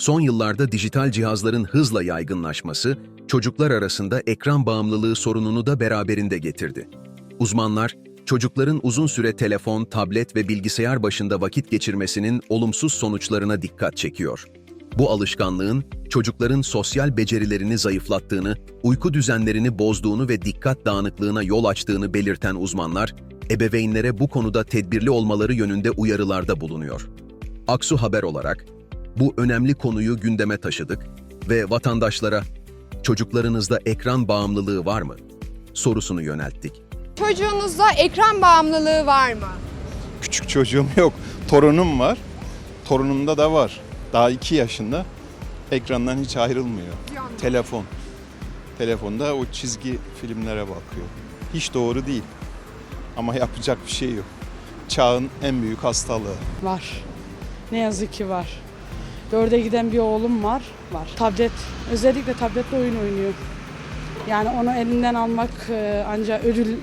Son yıllarda dijital cihazların hızla yaygınlaşması, çocuklar arasında ekran bağımlılığı sorununu da beraberinde getirdi. Uzmanlar, çocukların uzun süre telefon, tablet ve bilgisayar başında vakit geçirmesinin olumsuz sonuçlarına dikkat çekiyor. Bu alışkanlığın çocukların sosyal becerilerini zayıflattığını, uyku düzenlerini bozduğunu ve dikkat dağınıklığına yol açtığını belirten uzmanlar, ebeveynlere bu konuda tedbirli olmaları yönünde uyarılarda bulunuyor. Aksu Haber olarak bu önemli konuyu gündeme taşıdık ve vatandaşlara çocuklarınızda ekran bağımlılığı var mı sorusunu yönelttik. Çocuğunuzda ekran bağımlılığı var mı? Küçük çocuğum yok. Torunum var. Torunumda da var. Daha 2 yaşında. Ekrandan hiç ayrılmıyor. Telefon. Telefonda o çizgi filmlere bakıyor. Hiç doğru değil. Ama yapacak bir şey yok. Çağın en büyük hastalığı. Var. Ne yazık ki var. Dörde giden bir oğlum var. Var. Tablet, özellikle tabletle oyun oynuyor. Yani onu elinden almak e, ancak ödül,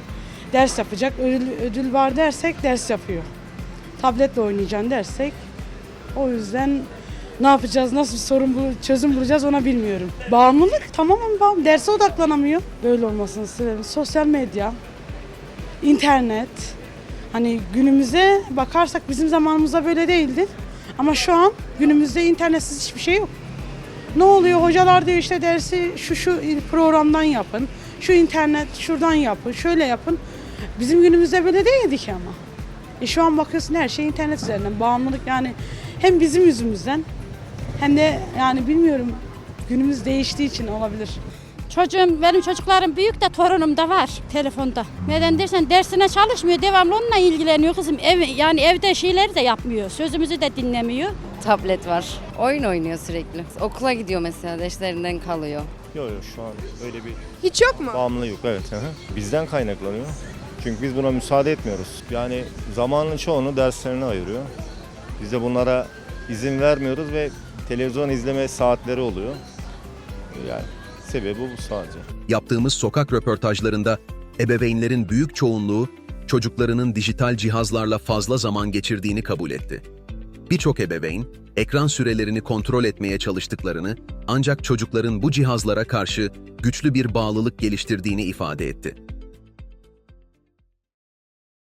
ders yapacak. Ödül, ödül var dersek ders yapıyor. Tabletle oynayacaksın dersek. O yüzden ne yapacağız, nasıl sorun bul, çözüm bulacağız ona bilmiyorum. Bağımlılık tamamen bağımlı. Derse odaklanamıyor. Böyle olmasını isterim. Sosyal medya, internet. Hani günümüze bakarsak bizim zamanımızda böyle değildi. Ama şu an günümüzde internetsiz hiçbir şey yok. Ne oluyor? Hocalar diyor işte dersi şu şu programdan yapın. Şu internet şuradan yapın. Şöyle yapın. Bizim günümüzde böyle değildi ki ama. E şu an bakıyorsun her şey internet üzerinden. Bağımlılık yani hem bizim yüzümüzden hem de yani bilmiyorum günümüz değiştiği için olabilir. Çocuğum, benim çocuklarım büyük de torunum da var telefonda. Neden dersen dersine çalışmıyor, devamlı onunla ilgileniyor kızım. Ev, yani evde şeyleri de yapmıyor, sözümüzü de dinlemiyor. Tablet var. Oyun oynuyor sürekli. Okula gidiyor mesela derslerinden kalıyor. Yok yok şu an öyle bir Hiç yok mu? bağımlılık yok evet. hı hı. Bizden kaynaklanıyor. Çünkü biz buna müsaade etmiyoruz. Yani zamanın çoğunu derslerine ayırıyor. Biz de bunlara izin vermiyoruz ve televizyon izleme saatleri oluyor. Yani sebebi bu sadece. Yaptığımız sokak röportajlarında ebeveynlerin büyük çoğunluğu çocuklarının dijital cihazlarla fazla zaman geçirdiğini kabul etti. Birçok ebeveyn ekran sürelerini kontrol etmeye çalıştıklarını ancak çocukların bu cihazlara karşı güçlü bir bağlılık geliştirdiğini ifade etti.